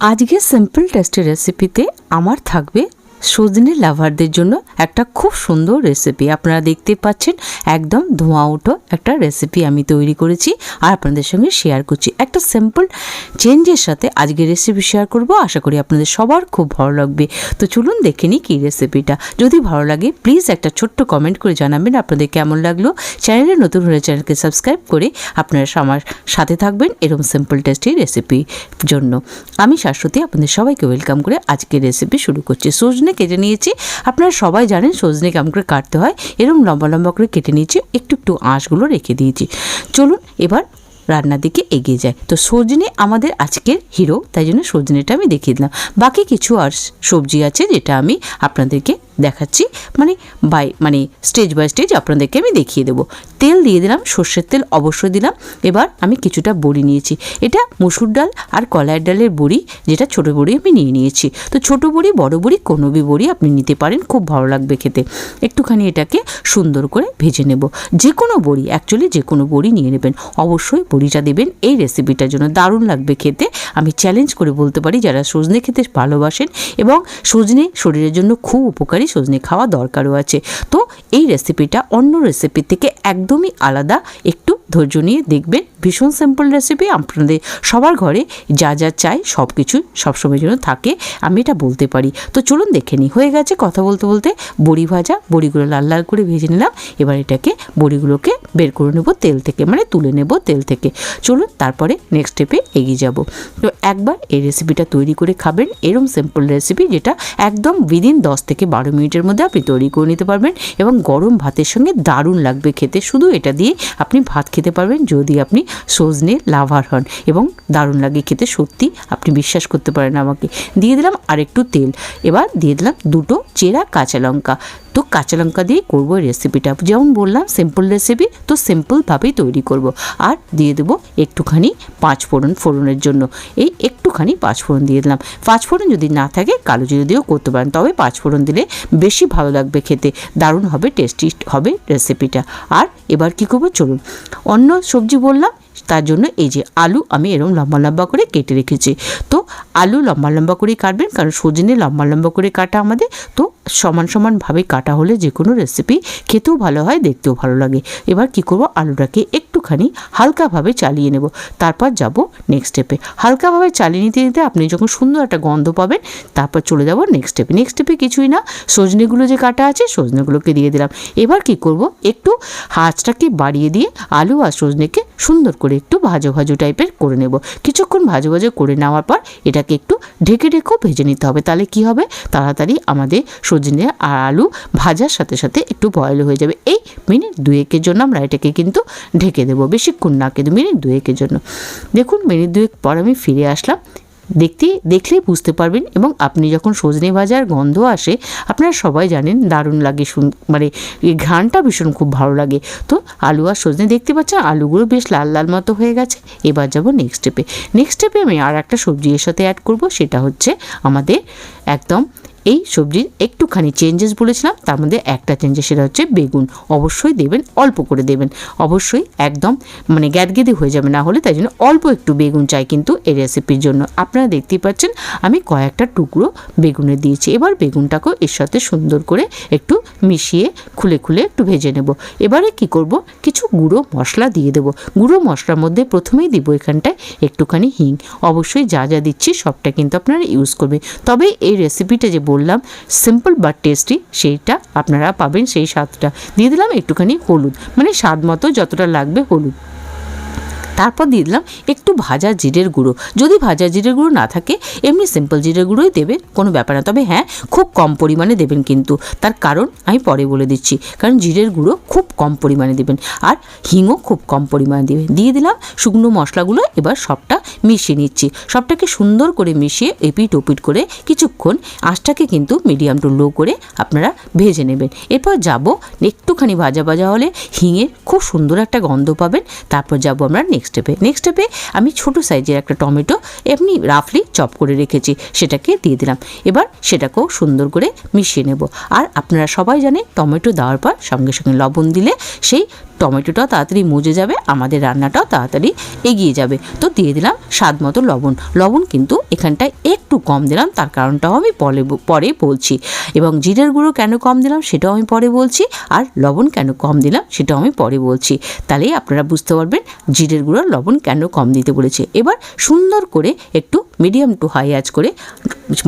আজকে simple tasty রেসিপিতে আমার থাকবে সজনে লাভারদের জন্য একটা খুব সুন্দর রেসিপি আপনারা দেখতে পাচ্ছেন, একদম ধোঁয়া উঠো একটা রেসিপি আমি তৈরি করেছি আর আপনাদের সঙ্গে শেয়ার করছি। একটা সিম্পল চেঞ্জের সাথে আজকে রেসিপি শেয়ার করব। আশা করি আপনাদের সবার খুব ভালো লাগবে। তো চলুন দেখে নিই কী রেসিপিটা যদি ভালো লাগে প্লিজ একটা ছোট্ট কমেন্ট করে জানাবেন আপনাদের কেমন লাগল। চ্যানেলে নতুন হলে চ্যানেলকে সাবস্ক্রাইব করে আপনারা আমার সাথে থাকবেন এরকম সিম্পল টেস্টি রেসিপি জন্য। আমি শাশ্বতী, আপনাদের সবাইকে ওয়েলকাম করে আজকের রেসিপি শুরু করছি। সজনে কেটে নিয়েছি। আপনারা সবাই জানেন সজনে কেমন করে কাটতে হয়। এরকম লম্বা লম্বা করে কেটে নিয়েছি। একটু একটু আঁশগুলো রেখে দিয়েছি। চলুন এবার রান্নার দিকে এগিয়ে যায় তো সজনে আমাদের আজকের হিরো তাই জন্য সজনেটা আমি দেখিয়ে দিলাম। বাকি কিছু আর সবজি আছে যেটা আমি আপনাদেরকে দেখাচ্ছি। মানে বাই মানে স্টেজ বাই স্টেজ আপনাদেরকে আমি দেখিয়ে দেবো। তেল দিয়ে দিলাম, সর্ষের তেল অবশ্যই দিলাম। এবার আমি কিছুটা বড়ি নিয়েছি। এটা মুসুর ডাল আর কলাইয়ের ডালের বড়ি, যেটা ছোট বড়ি আমি নিয়ে নিয়েছি। তো ছোট বড়ি, বড় বড়ি কোনো বি বড়ি আপনি নিতে পারেন, খুব ভালো লাগবে খেতে। একটুখানি এটাকে সুন্দর করে ভেজে নেব। যে কোনো বড়ি অ্যাকচুয়ালি যে কোনো বড়ি নিয়ে নেবেন। অবশ্যই বড়িটা দেবেন, এই রেসিপিটার জন্য দারুণ লাগবে খেতে। আমি চ্যালেঞ্জ করে বলতে পারি, যারা সজনে খেতে ভালোবাসেন এবং সজনে শরীরের জন্য খুব উপকারী সজনে খাওয়া দরকারও আছে। তো এই রেসিপিটা অন্য রেসিপি থেকে একদমই আলাদা। একটু ধৈর্য নিয়ে দেখবেন। ভীষণ সিম্পল রেসিপি আপনাদের সবার ঘরে যা যা চাই সব কিছু সবসময়ের জন্য থাকে। আমি এটা বলতে পারি। তো চলুন দেখে নিই। হয়ে গেছে কথা বলতে বলতে বড়ি ভাজা। বড়িগুলো লাল লাল করে ভেজে নিলাম। এবার এটাকে বড়িগুলোকে বের করে নেব তেল থেকে। মানে তুলে নেব তেল থেকে। চলুন তারপরে নেক্সট স্টেপে এগিয়ে যাব। তো একবার এই রেসিপিটা তৈরি করে খাবেন। এরম সিম্পল রেসিপি যেটা একদম উইদিন দশ থেকে বারো মিনিটের মধ্যে আপনি তৈরি করে নিতে পারবেন এবং গরম ভাতের সঙ্গে দারুণ লাগবে খেতে। শুধু এটা দিয়ে আপনি ভাত খেতে পারবেন যদি আপনি সজনে লাভার হন এবং দারুণ লাগে খেতে, সত্যি আপনি বিশ্বাস করতে পারেন আমাকে। দিয়ে দিলাম আরেকটু তেল। এবার দিয়ে দিলাম দুটো চেরা কাঁচা লঙ্কা। তো কাঁচা লঙ্কা দিয়ে করব রেসিপিটা যেমন বললাম সিম্পল রেসিপি তো সিম্পলভাবেই তৈরি করব। আর দিয়ে দেবো একটুখানি পাঁচ ফোড়ন ফোড়নের জন্য। এই একটুখানি পাঁচ ফোড়ন দিয়ে দিলাম। পাঁচ ফোড়ন যদি না থাকে, কালো জিরে দিয়েও করতে পারেন। তবে পাঁচ ফোড়ন দিলে বেশি ভালো লাগবে খেতে। দারুণ হবে টেস্টি হবে রেসিপিটা আর এবার কি করব? চলুন। অন্য সবজি বললাম তার জন্য এই যে আলু আমি এরকম লম্বা লম্বা করে কেটে রেখেছি। তো আলু লম্বা লম্বা করে কাটবেন, কারণ সজনে লম্বা লম্বা করে কাটা আমাদের। তো সমান সমানভাবে কাটা হলে যে কোনো রেসিপি খেতেও ভালো হয়, দেখতেও ভালো লাগে। এবার কি করব? আলুটাকে একটুখানি হালকাভাবে চালিয়ে নেব। তারপর যাব নেক্সট স্টেপে হালকাভাবে চালিয়ে নিতে নিতে আপনি যখন সুন্দর একটা গন্ধ পাবেন, তারপর চলে যাব নেক্সট স্টেপে নেক্সট স্টেপে কিছুই না, সজনেগুলো যে কাটা আছে, সজনেগুলোকে দিয়ে দিলাম। এবার কি করব? একটু হাঁচটাকে বাড়িয়ে দিয়ে আলু আর সজনেকে সুন্দর করে একটু ভাজো ভাজো টাইপের করে নেব। কিছুক্ষণ ভাজো ভাজো করে নেওয়ার পর এটাকে একটু ঢেকে ঢেকেও ভেজে নিতে হবে। তাহলে কি হবে? তাড়াতাড়ি আমাদের সজনে আর আলু ভাজার সাথে সাথে একটু বয়েল হয়ে যাবে। এই মিনিট দুয়েকের জন্য আমরা এটাকে কিন্তু ঢেকে দেবো। বেশিক্ষণ না, কিন্তু মিনিট দুয়েকের জন্য। দেখুন, মিনিট দুয়েক পর আমি ফিরে আসলাম। দেখতে দেখলেই বুঝতে পারবেন এবং আপনি যখন সজনে ভাজার গন্ধ আসে, আপনারা সবাই জানেন দারুণ লাগে শুন মানে এই ঘ্রাণটা ভীষণ খুব ভালো লাগে। তো আলু আর সজনে দেখতে পাচ্ছেন, আলুগুলো বেশ লাল লাল মতো হয়ে গেছে। এবার যাব নেক্সট স্টেপে নেক্সট স্টেপে আমি আর একটা সবজি এর সাথে অ্যাড করব, সেটা হচ্ছে আমাদের একদম এই সবজির একটুখানি চেঞ্জেস বলেছিলাম, তার মধ্যে একটা চেঞ্জেস সেটা হচ্ছে বেগুন। অবশ্যই দেবেন, অল্প করে দেবেন। অবশ্যই একদম মানে গ্যাদগেদে হয়ে যাবে, না হলে তাই জন্য অল্প একটু বেগুন চাই কিন্তু এই রেসিপির জন্য। আপনারা দেখতেই পাচ্ছেন, আমি কয়েকটা টুকরো বেগুনে দিয়েছি। এবার বেগুনটাকেও এর সাথে সুন্দর করে একটু মিশিয়ে খুলে খুলে একটু ভেজে নেব। এবারে কি করব? কিছু গুঁড়ো মশলা দিয়ে দেবো। গুঁড়ো মশলার মধ্যে প্রথমেই দিব এখানটায় একটুখানি হিং। অবশ্যই যা যা দিচ্ছি সবটা কিন্তু আপনারা ইউজ করবেন। তবে এই রেসিপিটা যে বললাম সিম্পল বাট টেস্টি সেইটা আপনারা পাবেন, সেই স্বাদটা। দিয়ে দিলাম একটুখানি হলুদ। মানে স্বাদ মতো যতটা লাগবে হলুদ। তারপর দিয়ে দিলাম একটু ভাজা জিরের গুঁড়ো। যদি ভাজা জিরের গুঁড়ো না থাকে, এমনি সিম্পল জিরের গুঁড়োই দেবেন, কোনো ব্যাপার না। তবে হ্যাঁ খুব কম পরিমাণে দেবেন কিন্তু। তার কারণ আমি পরে বলে দিচ্ছি, কারণ জিরের গুঁড়ো খুব কম পরিমাণে দেবেন আর হিংও খুব কম পরিমাণে দেবেন। দিয়ে দিলাম শুকনো মশলাগুলো, এবার সবটা মিশিয়ে নিচ্ছি। সবটাকে সুন্দর করে মিশিয়ে এপিট ওপিট করে কিছুক্ষণ আঁচটাকে কিন্তু মিডিয়াম টু লো করে আপনারা ভেজে নেবেন। এরপর যাব একটুখানি ভাজা ভাজা হলে হিঙের খুব সুন্দর একটা গন্ধ পাবেন। তারপর যাব আমরা নেক্সট স্টেপে নেক্সট স্টেপে আমি ছোট সাইজের একটা টমেটো এমনি রাফলি চপ করে রেখেছি, সেটাকে দিয়ে দিলাম। এবার সেটাকেও সুন্দর করে মিশিয়ে নেব। আর আপনারা সবাই জানেন, টমেটো দেওয়ার পর সঙ্গে সঙ্গে লবণ দিলে সেই টমেটোটাও তাড়াতাড়ি মজে যাবে, আমাদের রান্নাটাও তাড়াতাড়ি এগিয়ে যাবে। তো দিয়ে দিলাম স্বাদ মতো লবণ। লবণ কিন্তু এখানটায় একটু কম দিলাম, তার কারণটাও আমি পরে পরে বলছি। এবং জিরের গুঁড়ো কেন কম দিলাম সেটাও আমি পরে বলছি, আর লবণ কেন কম দিলাম সেটাও আমি পরে বলছি। তাহলেই আপনারা বুঝতে পারবেন, জিরের গুঁড়ো লবণ কেন কম দিতে বলেছে? এবার সুন্দর করে একটু মিডিয়াম টু হাই আজ করে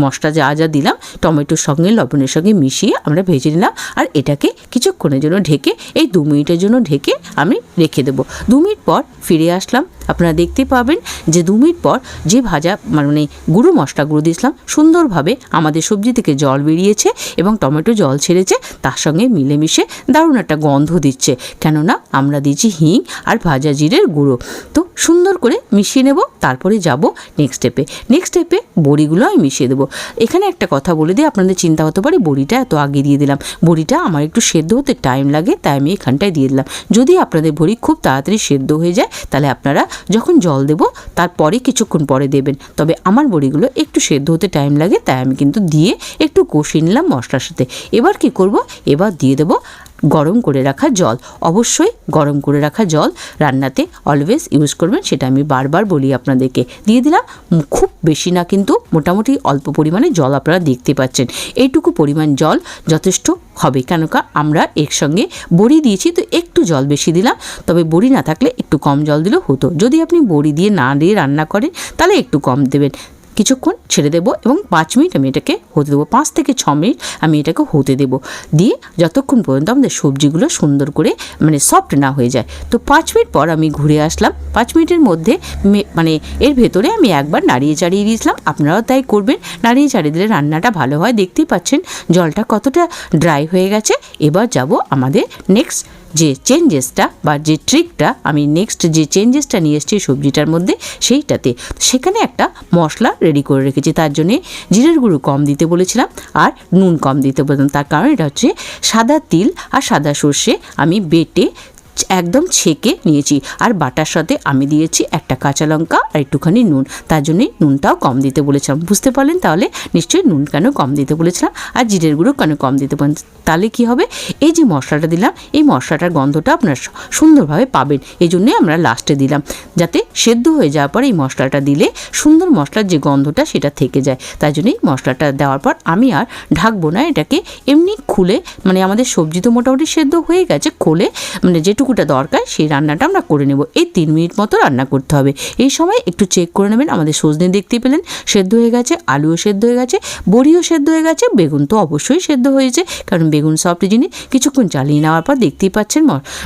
মশলা যা যা দিলাম, টমেটোর সঙ্গে, লবণের সঙ্গে মিশিয়ে আমরা ভেজে নিলাম। আর এটাকে কিছুক্ষণের জন্য ঢেকে, এই দু মিনিটের জন্য ঢেকে আমি রেখে দেবো। দু মিনিট পর ফিরে আসলাম। আপনারা দেখতে পাবেন যে দু মিনিট পর যে ভাজা মানে গুঁড়ো মশলা গুঁড়ো দিয়েছিলাম, সুন্দরভাবে আমাদের সবজি থেকে জল বেরিয়েছে এবং টমেটো জল ছেড়েছে, তার সঙ্গে মিলেমিশে দারুণ একটা গন্ধ দিচ্ছে। কেননা আমরা দিয়েছি হিং আর ভাজা জিরের গুঁড়ো। তো সুন্দর করে মিশিয়ে নেব, তারপরে যাব নেক্সট স্টেপে নেক্সট স্টেপে বড়িগুলো আমি মিশিয়ে দেবো। এখানে একটা কথা বলে দিই, আপনাদের চিন্তা হতে পারে, বড়িটা এত আগে দিয়ে দিলাম। বড়িটা আমার একটু সেদ্ধ হতে টাইম লাগে, তাই আমি এখানটায় দিয়ে দিলাম। যদি আপনাদের বড়ি খুব তাড়াতাড়ি সেদ্ধ হয়ে যায়, তাহলে আপনারা যখন জল দেবো, তারপরে কিছুক্ষণ পরে দেবেন। তবে আমার বড়িগুলো একটু সেদ্ধ হতে টাইম লাগে, তাই আমি কিন্তু দিয়ে একটু কষিয়ে নিলাম মশলার সাথে। এবার কি করব? এবার দিয়ে দেবো গরম করে রাখা জল। অবশ্যই গরম করে রাখা জল রান্নাতে অলওয়েজ ইউজ করবেন, সেটা আমি বারবার বলি আপনাদেরকে। দিয়ে দিলাম খুব বেশি না কিন্তু মোটামুটি অল্প পরিমাণে জল আপনারা দেখতে পাচ্ছেন। এইটুকু পরিমাণ জল যথেষ্ট হবে কেন কা আমরা এর সঙ্গে বড়ি দিয়েছি তো একটু জল বেশি দিলাম, তবে বড়ি না থাকলে একটু কম জল দিলেও হতো। যদি আপনি বড়ি দিয়ে না দিয়ে রান্না করেন তাহলে একটু কম দেবেন। কিছুক্ষণ ছেড়ে দেবো এবং পাঁচ মিনিট আমি এটাকে হতে দেবো। পাঁচ থেকে ছ মিনিট আমি এটাকে হতে দেবো। দিয়ে যতক্ষণ পর্যন্ত আমাদের সবজিগুলো সুন্দর করে মানে সফট না হয়ে যায়। তো পাঁচ মিনিট পর আমি ঘুরে আসলাম। পাঁচ মিনিটের মধ্যে মানে এর ভেতরে আমি একবার নাড়িয়ে চাড়িয়ে দিয়েছিলাম। আপনারাও তাই করবেন। নাড়িয়ে চাড়িয়ে দিলে রান্নাটা ভালো হয়। দেখতেই পাচ্ছেন জলটা কতটা ড্রাই হয়ে গেছে। এবার যাব আমাদের নেক্সট যে চেঞ্জেসটা বা যে ট্রিকটা আমি নেক্সট যে চেঞ্জেসটা নিয়ে এসেছি সবজিটার মধ্যে সেইটাতে। সেখানে একটা মশলা রেডি করে রেখেছি, তার জন্যে জিরের গুঁড়ো কম দিতে বলেছিলাম আর নুন কম দিতে বলেছিলাম। তার কারণ এটা হচ্ছে সাদা তিল আর সাদা সর্ষে আমি বেটে একদম ছেঁকে নিয়েছি। আর বাটার সাথে আমি দিয়েছি একটা কাঁচা লঙ্কা আর একটুখানি নুন। তার জন্যই নুনটাও কম দিতে বলেছিলাম। বুঝতে পারলেন? তাহলে নিশ্চয়ই নুন কেন কম দিতে বলেছিলাম? আর জিরের গুঁড়ো কেন কম দিতে বলেন তাহলে কি হবে? এই যে মশলাটা দিলাম, এই মশলাটার গন্ধটা আপনার সুন্দরভাবে পাবেন। এই জন্যই আমরা লাস্টে দিলাম। যাতে সেদ্ধ হয়ে যাওয়ার পর এই মশলাটা দিলে সুন্দর মশলার যে গন্ধটা সেটা থেকে যায়। তাই জন্যই মশলাটা দেওয়ার পর আমি আর ঢাকবো না। এটাকে এমনি খুলে মানে আমাদের সবজি তো মোটামুটি সেদ্ধ হয়ে গেছে, খোলে মানে যেটুকুটা দরকার সেই রান্নাটা আমরা করে নেব। এই তিন মিনিট মতো রান্না করতে হবে। এই সময় একটু চেক করে নেবেন, আমাদের সজনে দেখতে পেলেন, সেদ্ধ হয়ে গেছে, আলুও সেদ্ধ হয়ে গেছে, বড়িও সেদ্ধ হয়ে গেছে, বেগুন তো অবশ্যই সেদ্ধ হয়েছে, কারণ বেগুন সফট জিনিস কিছুক্ষণ চালিয়ে নেওয়ার পর দেখতেই পাচ্ছেন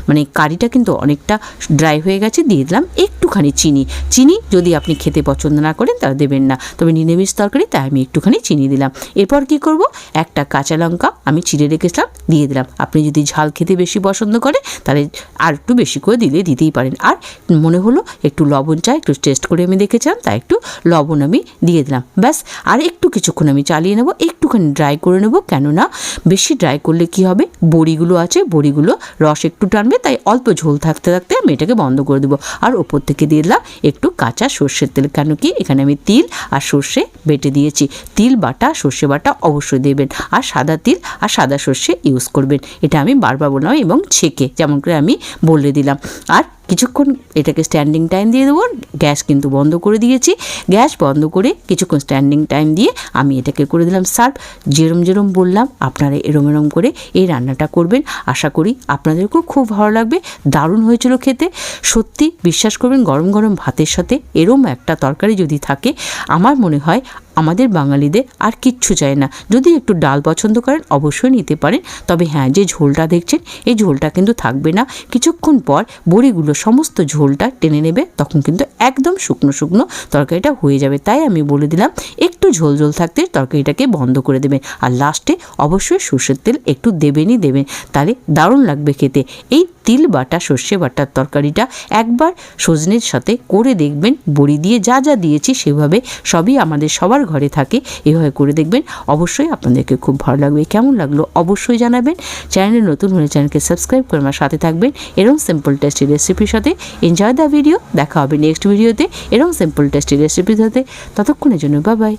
মানে কারিটা কিন্তু অনেকটা ড্রাই হয়ে গেছে, দিয়ে দিলাম একটুখানি চিনি। চিনি যদি আপনি খেতে পছন্দ না করেন তা দেবেন না, তবে নিরামিষ তরকারি তাই আমি একটুখানি চিনি দিলাম। এরপর কি করব? একটা কাঁচা লঙ্কা আমি চিড়ে রেখেছিলাম, দিয়ে দিলাম। আপনি যদি ঝাল খেতে বেশি পছন্দ করেন, তাহলে আর একটু বেশি করে দিলে দিতেই পারেন। আর মনে হলো একটু লবণ চাই, একটু টেস্ট করে আমি দেখেছিলাম, তাই একটু লবণ আমি দিয়ে দিলাম। ব্যাস, আর একটু কিছুক্ষণ আমি চালিয়ে নেব, একটুখানি ড্রাই করে নেব, কেননা বেশি ড্রাই করলে কি হবে? বড়িগুলো আছে, বড়িগুলো রস একটু টানবে, তাই অল্প ঝোল থাকতে থাকতে আমি এটাকে বন্ধ করে দেবো। আর ওপর থেকে দিয়ে দিলাম একটু কাঁচা সর্ষের তেল, কেন কি এখানে আমি তিল আর সর্ষে বেটে দিয়েছি। তিল বাটা, সর্ষে বাটা অবশ্যই দেবেন, আর সাদা তিল আর সাদা সর্ষে ইউজ করবেন। এটা আমি বারবার বললাম এবং ছেঁকে, যেমন করে আমি বলে দিলাম। আর কিছুক্ষণ এটাকে স্ট্যান্ডিং টাইম দিয়ে দেবো, গ্যাস কিন্তু বন্ধ করে দিয়েছি। গ্যাস বন্ধ করে কিছুক্ষণ স্ট্যান্ডিং টাইম দিয়ে আমি এটাকে করে দিলাম সার্ভ যেরম যেরম বললাম, আপনারা এরম এরম করে এই রান্নাটা করবেন। আশা করি আপনাদেরকেও খুব ভালো লাগবে, দারুণ হয়েছিল খেতে। সত্যি বিশ্বাস করবেন, গরম গরম ভাতের সাথে এরম একটা তরকারি যদি থাকে, আমার মনে হয় আমাদের বাঙালিদের আর কিচ্ছু চায় না। যদি একটু ডাল পছন্দ করেন, অবশ্যই নিতে পারেন। তবে হ্যাঁ যে ঝোলটা দেখছেন, এই ঝোলটা কিন্তু থাকবে না। কিছুক্ষণ পর বড়িগুলো সমস্ত ঝোলটা টেনে নেবে, তখন কিন্তু একদম শুকনো শুকনো তরকারিটা হয়ে যাবে। তাই আমি বলে দিলাম, একটু ঝোল ঝোল থাকতে তরকারিটাকে বন্ধ করে দেবেন আর লাস্টে অবশ্যই সর্ষের তেল একটু দেবেনই দেবেন, তাহলে দারুণ লাগবে খেতে। এই তিল বাটা, সর্ষে বাটার তরকারিটা একবার সজনের সাথে করে দেখবেন, বড়ি দিয়ে যা যা দিয়েছি সেভাবে সবই আমাদের সবার ঘরে থাকে, এভাবে করে দেখবেন। অবশ্যই আপনাদেরকে খুব ভালো লাগবে, কেমন লাগল অবশ্যই জানাবেন। চ্যানেলে নতুন হলে চ্যানেলকে সাবস্ক্রাইব করে আমার সাথে থাকবেন। এরকম সিম্পল টেস্টি রেসিপির সাথে এনজয় দ্য ভিডিও দেখা হবে নেক্সট ভিডিওতে এরকম সিম্পল টেস্টি রেসিপির সাথে ততক্ষণের জন্য বাই বাই